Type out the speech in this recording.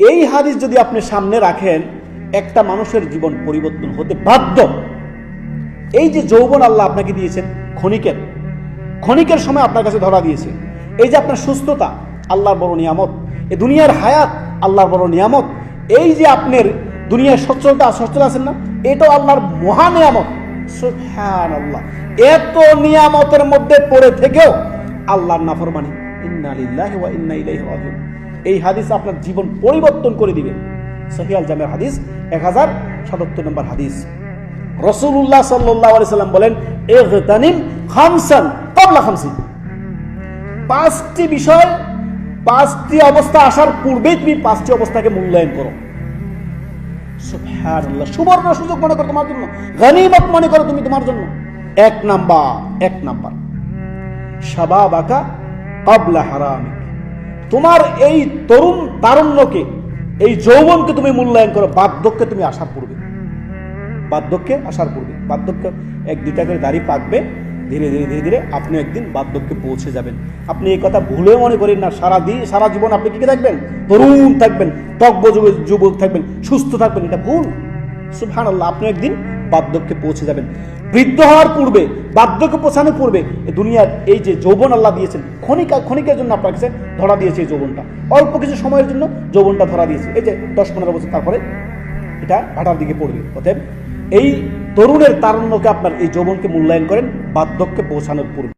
এই হাদিস যদি আপনি সামনে রাখেন, একটা মানুষের জীবন পরিবর্তন হতে বাধ্য। এই যে যৌবন আল্লাহ আপনাকে দিয়েছেন, ক্ষণিকের। ক্ষণিকের সময় আপনার কাছে ধরা দিয়েছে। এই যে আপনার সুস্থতা, আল্লাহর বড় নিয়ামত। এই দুনিয়ার হায়াত, আল্লাহর বড় নিয়ামত। এই যে আপনার দুনিয়ার সচ্ছলতা সচ্ছল আছেন না, এটাও আল্লাহর মহা নিয়ামত। আল্লাহ এত নিয়ামতের মধ্যে পড়ে থেকেও আল্লাহর নাফরমানি, ইন্না ইন্না ইলাইহি এই হাদিস আপনার জীবন পরিবর্তন করে দিবে। সহিয়াল জামের হাদিস, এক হাজার সাতাত্তর নম্বর হাদিস। রসুল্লাহ সাল্লাহ সাল্লাম বলেন এগতানিম খামসান কবলা খামসিন। পাঁচটি বিষয়, পাঁচটি অবস্থা আসার পূর্বেই তুমি পাঁচটি অবস্থাকে মূল্যায়ন করো। সুবর্ণ সুযোগ মনে করো তোমার জন্য, গনিমত মনে করো তুমি তোমার জন্য। এক নাম্বার এক নাম্বার। শাবাবাকা কবলা হারামিক। তোমার এই তরুণ তারুণ্যকে, এই যৌবনকে তুমি মূল্যায়ন করো, বার্ধক্যে তুমি আসার পূর্বে। বার্ধক্যে আসার পূর্বে। বার্ধক্য এক দুইটা করে দাড়ি পাকবে, ধীরে ধীরে ধীরে ধীরে আপনি একদিন বার্ধক্যে পৌঁছে যাবেন। আপনি এই কথা ভুলেও মনে করেন না, সারা দিন সারা জীবন আপনি কি থাকবেন? তরুণ থাকবেন তজ্ঞ যুবক থাকবেন, সুস্থ থাকবেন, এটা ভুল। সুফান আল্লাহ আপনি একদিন বার্ধক্যে পৌঁছে যাবেন। বৃদ্ধ হওয়ার পূর্বে, বার্ধক্য পৌঁছানোর পূর্বে দুনিয়ার এই যে যৌবন আল্লাহ দিয়েছেন, ক্ষণিকা, ক্ষণিকের জন্য আপনাকে ধরা দিয়েছে এই যৌবনটা। অল্প কিছু সময়ের জন্য যৌবনটা ধরা দিয়েছে। এই যে দশ পনেরো বছর তারপরে এটা ভাটার দিকে পড়বে। অতএব এই তরুণের তারুণ্যকে আপনার এই যৌবনকে মূল্যায়ন করেন বার্ধক্যে পৌঁছানোর পূর্বে।